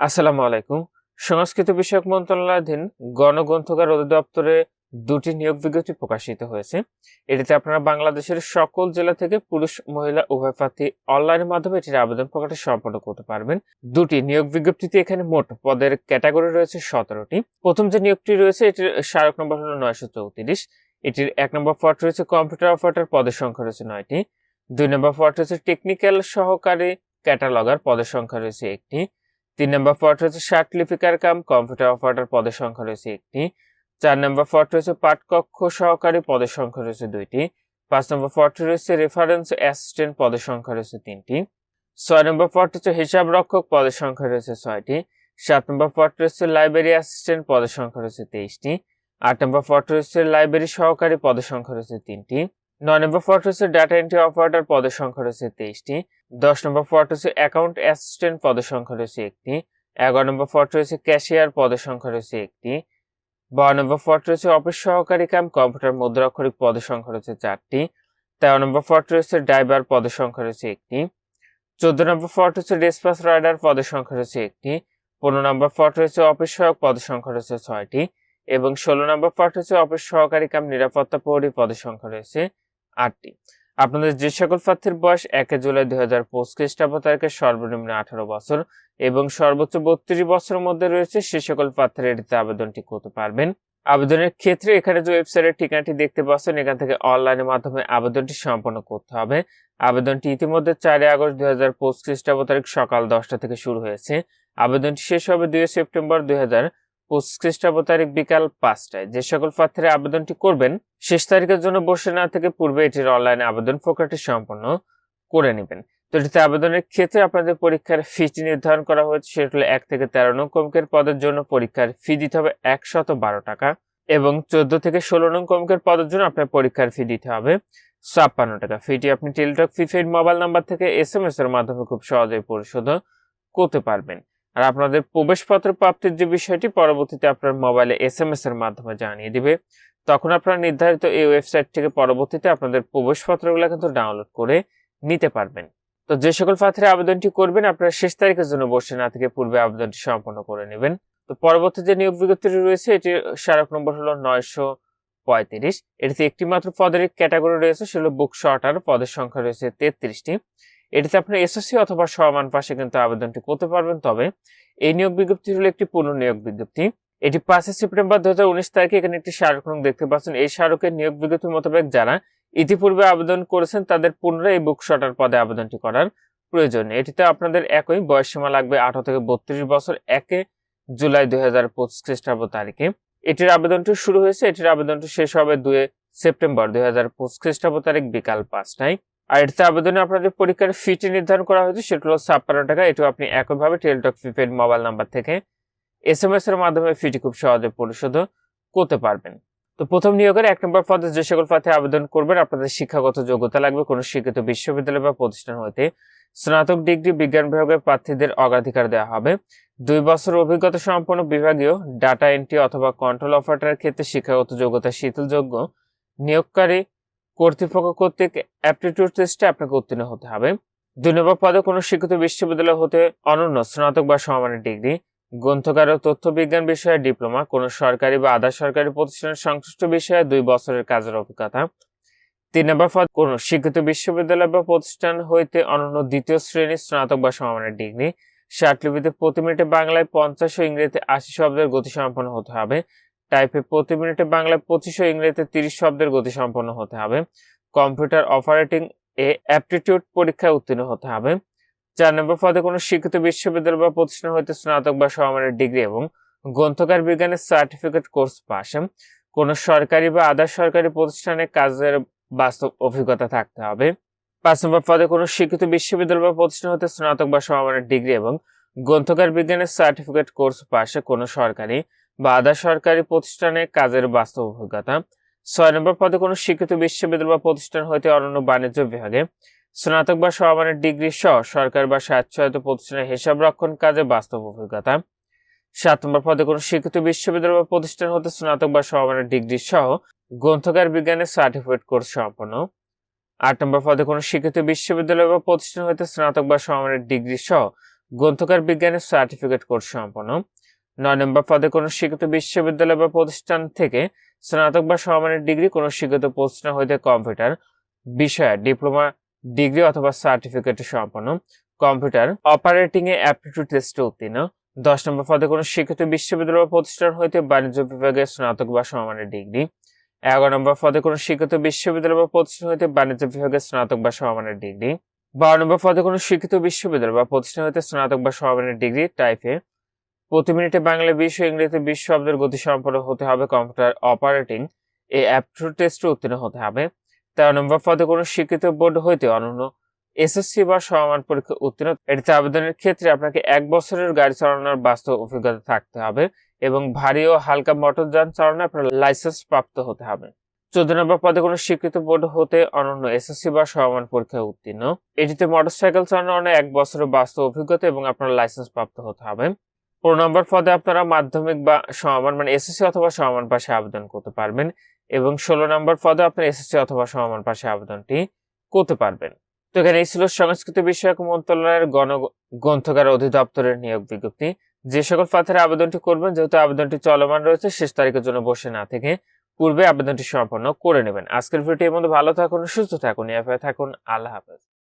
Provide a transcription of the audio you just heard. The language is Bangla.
আসসালামু আলাইকুম। সংস্কৃত বিষয়ক মন্ত্রণালয়াধীন গণগ্রন্থকার অধিদপ্তরে দুটি নিয়োগ বিজ্ঞপ্তি প্রকাশিত হয়েছে। এটিতে আপনারা বাংলাদেশের সকল জেলা থেকে পুরুষ, মহিলা, উভয় প্রার্থী অনলাইনের মাধ্যমে এটির আবেদন প্রকাশ সম্পন্ন করতে পারবেন। দুটি নিয়োগ বিজ্ঞপ্তিতে এখানে মোট পদের ক্যাটাগরি রয়েছে সতেরোটি। প্রথম যে নিয়োগটি রয়েছে, এটির স্মারক নম্বর হলো নয়শো চৌত্রিশ। এটির এক নম্বর পদ রয়েছে কম্পিউটার অপারেটর, পদের সংখ্যা রয়েছে নয়টি। দুই নম্বর পদ রয়েছে টেকনিক্যাল সহকারী ক্যাটালগার, পদের সংখ্যা রয়েছে একটি। তিন নম্বর পদ রয়েছে শার্ট লিপিকার কাম কম্পিউটার অপারেটর পদের সংখ্যা রয়েছে একটি। চার নম্বর পদ রয়েছে পাঠকক্ষ সহকারী পদের সংখ্যা রয়েছে দুইটি। পাঁচ নম্বর পদটি রয়েছে রেফারেন্স অ্যাসিস্ট্যান্ট পদের সংখ্যা রয়েছে তিনটি। ছয় নম্বর পদটি হচ্ছে হিসাব রক্ষক পদের সংখ্যা রয়েছে ছয়টি। সাত নম্বর পদটি রয়েছে লাইব্রেরি অ্যাসিস্ট্যান্ট পদের সংখ্যা রয়েছে তেইশটি। আট নম্বর পদটি রয়েছে লাইব্রেরি সহকারী পদের সংখ্যা রয়েছে তিনটি। নয় নম্বর পদ রয়েছে ডাটা এন্ট্রি অপারেটর পদের সংখ্যা রয়েছে তেইশটি। দশ নম্বর পদ রয়েছে অ্যাকাউন্ট অ্যাসিস্ট্যান্ট পদের সংখ্যা রয়েছে একটি। এগারো নম্বর পদ রয়েছে ক্যাশিয়ার পদের সংখ্যা রয়েছে একটি। বারো নম্বর পদ রয়েছে অফিস সহকারী কাম কম্পিউটার মুদ্রাক্ষরিক পদের সংখ্যা রয়েছে চারটি। তেরো নম্বর পদ রয়েছে ড্রাইভার পদের সংখ্যা রয়েছে একটি। চোদ্দ নম্বর পদ রয়েছে ডিসপাস রাইডার পদের সংখ্যা রয়েছে একটি। পনেরো নম্বর পদ রয়েছে অফিস সহায়ক পদের সংখ্যা রয়েছে ছয়টি। এবং ষোলো নম্বর পদ রয়েছে অফিস সহকারী কাম নিরাপত্তা প্রহরী পদের সংখ্যা রয়েছে আটটি। আপনাদের যে সকল প্রার্থীর বয়স একে জুলাই দুই হাজার পঁচিশ খ্রিস্টাব্দ তারিখে সর্বনিম্ন আঠারো বছর এবং সর্বোচ্চ বত্রিশ বছরের মধ্যে রয়েছে, সে সকল প্রার্থীরা এটিতে আবেদনটি করতে পারবেন। আবেদনের ক্ষেত্রে এখানে যে ওয়েবসাইটের ঠিকানাটি দেখতে পাচ্ছেন, এখান থেকে অনলাইনের মাধ্যমে আবেদনটি সম্পন্ন করতে হবে। আবেদনটি ইতিমধ্যে চারই আগস্ট দুই হাজার পঁচিশ খ্রিস্টাব্দ তারিখ সকাল দশটা থেকে শুরু হয়েছে। আবেদনটি শেষ হবে দুই সেপ্টেম্বর দুই হাজার পঁচিশ খ্রিস্টাব্দ তারিখ বিকাল পাঁচটায়। যে সকল প্রার্থীরা আবেদনটি করবেন, শেষ তারিখের জন্য বসে না থেকে পূর্বে এটির অনলাইনে আবেদন প্রক্রিয়াটি সম্পন্ন করে নেবেন। তো এটিতে আবেদনের ক্ষেত্রে আপনাদের পরীক্ষার ফিটি নির্ধারণ করা হয়েছে, সেটা হলো এক থেকে তেরো নং কমকের পদের জন্য পরীক্ষার ফি দিতে হবে একশত বারো টাকা এবং চোদ্দ থেকে ষোলো নং কমকের পদের জন্য আপনার পরীক্ষার ফি দিতে হবে ছাপ্পান্ন টাকা। ফিটি আপনি টেলিটক প্রিপেড মোবাইল নাম্বার থেকে এস এম এস এর মাধ্যমে খুব সহজেই পরিশোধ করতে পারবেন। আর আপনাদের প্রবেশপত্র প্রাপ্তির যে বিষয়টি পরবর্তীতে আপনার মোবাইলে এস এম এস এর মাধ্যমে জানিয়ে দিবে। তখন আপনারা নির্ধারিত এই ওয়েবসাইট থেকে পরবর্তীতে আপনাদের প্রবেশপত্রগুলো কিন্তু ডাউনলোড করে নিতে পারবেন। তো যে সকল প্রার্থীরা আবেদনটি করবেন, আপনারা শেষ তারিখের জন্য বসে না থেকে পূর্বে আবেদনটি সম্পন্ন করে নেবেন। তো পরবর্তী যে নিয়োগ বিজ্ঞপ্তিটি রয়েছে, এটির স্মারক নম্বর হলো নয়শো পঁয়ত্রিশ। এটিতে একটি মাত্র পদের ক্যাটাগরি রয়েছে, সেগুলো বুক শর্টার পদের সংখ্যা রয়েছে তেত্রিশটি। এটিতে আপনার এসএসসি অথবা সমান পাশে কিন্তু আবেদনটি করতে পারবেন। তবে এই নিয়োগ বিজ্ঞপ্তি হলো একটি পুনঃ নিয়োগ বিজ্ঞপ্তি। এটি পাঁচই সেপ্টেম্বর দুই হাজার উনিশ তারিখে এখানে একটি স্মারক দেখতে পাচ্ছেন। এই স্মারকের নিয়োগ বিজ্ঞপ্তি মোতাবেক যারা ইতিপূর্বে আবেদন করেছেন, তাদের পুনরায় এই বুক শটার পদে আবেদনটি করার প্রয়োজন। এটিতে আপনাদের একই বয়সসীমা লাগবে আঠারো থেকে বত্রিশ বছর, একে জুলাই দুই হাজার পঁচিশ খ্রিস্টাব্দ তারিখে। এটির আবেদনটি শুরু হয়েছে। এটির আবেদনটি শেষ হবে দুই সেপ্টেম্বর দুই হাজার পঁচিশ খ্রিস্টাব্দ তারিখ বিকাল পাঁচটায়। আর এটিতে আবেদনে আপনাদের পরীক্ষার ফিটি নির্ধারণ করা হয়েছে, সেটা হলো ছাপ্পান্ন টাকা। এটিও আপনি একইভাবে টেলটক প্রিপেড মোবাইল নাম্বার থেকে এস এম এস এর মাধ্যমে ফিটি খুব সহজে পরিশোধ করতে পারবেন। তো প্রথম নিয়োগের এক নম্বর পদে যে সকল পথে আবেদন করবেন, আপনাদের শিক্ষাগত যোগ্যতা লাগবে কোনো শিক্ষিত বিশ্ববিদ্যালয় বা প্রতিষ্ঠান হইতে স্নাতক ডিগ্রি বিজ্ঞান বিভাগের প্রার্থীদের অগ্রাধিকার দেওয়া হবে। দুই বছর অভিজ্ঞতা সম্পন্ন বিভাগীয় ডাটা এন্ট্রি অথবা কন্ট্রোল অপারেটরের ক্ষেত্রে শিক্ষাগত যোগ্যতা শিথিলযোগ্য। নিয়োগকারী কর্তৃপক্ষ কর্তৃক অ্যাপটিটিউড টেস্টে আপনাকে উত্তীর্ণ হতে হবে। দুই নম্বর পদে কোনো শিক্ষিত বিশ্ববিদ্যালয় হতে অনন্য স্নাতক বা সমানের ডিগ্রি, গ্রন্থকার ও তথ্য বিজ্ঞান বিষয়ে ডিপ্লোমা, কোনো সরকারি বা আধা সরকারি প্রতিষ্ঠানের সংশ্লিষ্ট বিষয়ে দুই বছরের কাজের অভিজ্ঞতা। তিন নম্বর পদ, কোনো শিক্ষিত বিশ্ববিদ্যালয় বা প্রতিষ্ঠান হইতে অনন্য দ্বিতীয় শ্রেণির স্নাতক বা সমানের ডিগ্রি। ষাটলিপিতে প্রতি মিনিটে বাংলায় পঞ্চাশ ও ইংরেজিতে আশি শব্দের গতি সম্পন্ন হতে হবে। টাইপে প্রতি মিনিটে বাংলায় পঁচিশ ও ইংরেজিতে তিরিশ শব্দের গতি সম্পন্ন হতে হবে। কম্পিউটার অপারেটিং এ অ্যাপটিটিউড পরীক্ষায় উত্তীর্ণ হতে হবে। চার নম্বর পদে কোনো শিক্ষিত বিশ্ববিদ্যালয় বা প্রতিষ্ঠান হইতে স্নাতক বা সমমানের ডিগ্রি এবং গ্রন্থকার বিজ্ঞানের সার্টিফিকেট কোর্স পাশ কোনো সরকারি বা আধা সরকারি প্রতিষ্ঠানে কাজের বাস্তব অভিজ্ঞতা থাকতে হবে। পাঁচ নম্বর পদে কোনো শিক্ষিত বিশ্ববিদ্যালয় বা প্রতিষ্ঠান হতে স্নাতক বা সমমানের ডিগ্রি এবং গ্রন্থকার বিজ্ঞানের সার্টিফিকেট কোর্স পাশে কোনো সরকারি বা আধা সরকারি প্রতিষ্ঠানে কাজের বাস্তব অভিজ্ঞতা ছয় নম্বর পদে কোনো শিক্ষিত বিশ্ববিদ্যালয় বা প্রতিষ্ঠান হইতে অনন্য বাণিজ্য বিভাগে স্নাতক বা সমানের ডিগ্রি সহ সরকার বা স্বায়ত্তশাসিত প্রতিষ্ঠানের হিসাব রক্ষণ কাজে বাস্তব অভিজ্ঞতা। সাত নম্বর পদে কোনো শিক্ষিত বিশ্ববিদ্যালয় বা প্রতিষ্ঠান হতে স্নাতক বা সমানের ডিগ্রি সহ গ্রন্থকার বিজ্ঞানের সার্টিফিকেট কোর্স সম্পন্ন। আট নম্বর পদে কোনো শিক্ষিত বিশ্ববিদ্যালয় বা প্রতিষ্ঠান হতে স্নাতক বা সমানের ডিগ্রি সহ গ্রন্থকার বিজ্ঞানের সার্টিফিকেট কোর্স সম্পন্ন। নয় নম্বর পদে কোনো স্বীকৃত বিশ্ববিদ্যালয় বা প্রতিষ্ঠান থেকে স্নাতক বা সমমানের ডিগ্রি, কোনো স্বীকৃত প্রতিষ্ঠান হইতে কম্পিউটার বিষয়ে ডিপ্লোমা ডিগ্রি অথবা সার্টিফিকেট সম্পন্ন কম্পিউটার অপারেটিং এ অ্যাপটিটিউড টেস্টে উত্তীর্ণ। দশ নম্বর পদে কোনো স্বীকৃত বিশ্ববিদ্যালয় বা প্রতিষ্ঠান হইতে বাণিজ্য বিভাগে স্নাতক বা সমমানের ডিগ্রি। এগারো নম্বর পদে কোনো স্বীকৃত বিশ্ববিদ্যালয় বা প্রতিষ্ঠান হইতে বাণিজ্য বিভাগে স্নাতক বা সমমানের ডিগ্রি। বারো নম্বর পদে কোনো স্বীকৃত বিশ্ববিদ্যালয় বা প্রতিষ্ঠান হইতে স্নাতক বা সমমানের ডিগ্রি, টাইপে প্রতি মিনিটে বাংলা বিশ ও ইংরেজিতে বিশ শব্দের গতি সম্পন্ন হতে হবে, কম্পিউটার অপারেটিং এই অ্যাপটিউড টেস্টে উত্তীর্ণ হতে হবে। তেরো নম্বর পদে কোনো স্বীকৃত বোর্ড হইতে অনন্য এসএসসি বা সমমান পরীক্ষা উত্তীর্ণ। এটিতে আবেদনের ক্ষেত্রে আপনাকে এক বছরের গাড়ি চালানোর বাস্তব অভিজ্ঞতা থাকতে হবে এবং ভারী ও হালকা মোটরযান চালানো আপনার লাইসেন্স প্রাপ্ত হতে হবে। চোদ্দ নম্বর পদে কোনো স্বীকৃত বোর্ড হতে অনন্য এসএসসি বা সমমান পরীক্ষায় উত্তীর্ণ। এটিতে মোটরসাইকেল চালানোর এক বছরের বাস্তব অভিজ্ঞতা এবং আপনার লাইসেন্স প্রাপ্ত হতে হবে। পনেরো নম্বর পদে আপনারা মাধ্যমিক বা সমান মানে এসএসসি অথবা সমান পাশে আবেদন করতে পারবেন এবং ষোলো নম্বর পদে আপনার এসএসসি অথবা সমান পাশে আবেদনটি করতে পারবেন। তো এখানে এই ছিল সংস্কৃতি বিষয়ক মন্ত্রণালয়ের গণ গ্রন্থকার অধিদপ্তরের নিয়োগ বিজ্ঞপ্তি। যে সকল প্রার্থীরা আবেদনটি করবেন, যেহেতু আবেদনটি চলমান রয়েছে, শেষ তারিখের জন্য বসে না থেকে পূর্বে আবেদনটি সম্পন্ন করে নেবেন। আজকের ভিডিওটি এর মধ্যে ভালো থাকুন, সুস্থ থাকুন এফআই থাকুন। আল্লাহ হাফেজ।